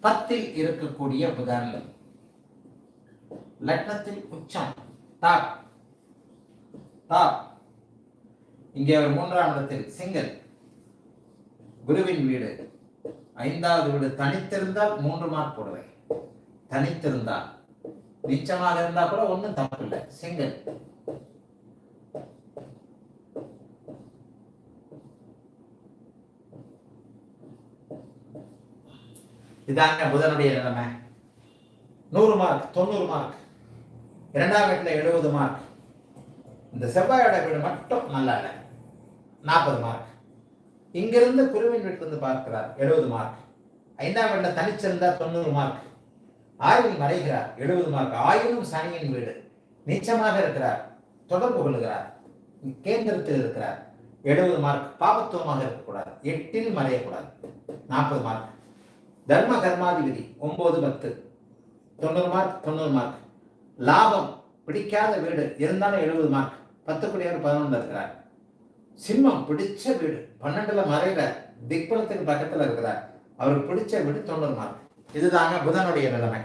பத்தில் இருக்கக்கூடிய புதன் லக்னத்தில் உச்சம் டாப் டாப் இங்கே ஒரு மூன்றாம் இடத்தில் சிங்கல் குருவின் வீடு. ஐந்தாவது வீடு. தனித்திருந்தால் மூன்று மார்க் போடுவேன். தனித்திருந்தால். நிச்சயமாக இருந்தா கூட ஒண்ணும் தப்பு இல்லை. இதாங்க புதனுடைய நிலைமை. நூறு மார்க் தொண்ணூறு மார்க் இரண்டாம் வீட்டில் எழுபது மார்க் இந்த செவ்வாயோட வீடு மட்டும் நல்லா இல்லை. நாற்பது மார்க் இங்கிருந்து குருவின் வீட்டிலிருந்து பார்க்கிறார் எழுபது மார்க் ஐந்தாம் வீட்டில் தனிச்சிருந்தா தொண்ணூறு மார்க் ஆய்வில் மறைகிறார் எழுபது மார்க் ஆயினும் சனியின் வீடு நீச்சமாக இருக்கிறார் தொடர்பு கொள்கிறார் கேந்திரத்தில் இருக்கிறார். எழுபது மார்க் பாபத்துவமாக இருக்கக்கூடாது. எட்டில் மறையக்கூடாது. நாற்பது மார்க் தர்ம கர்மாதிபதி ஒன்பது பத்து. தொண்ணூறு மார்க் தொண்ணூறு மார்க் லாபம் பிடிக்காத வீடு இருந்தாலும் எழுபது மார்க் பத்து குடியார் பதினொன்று இருக்கிறார். சிம்மம் பிடிச்ச வீடு. பன்னெண்டுல மறையில திக்பலத்துக்கு பக்கத்தில் இருக்கிறார். அவருக்கு பிடிச்ச வீடு தொண்ணூறு மார்க் இதுதாங்க புதனுடைய நிலைமை.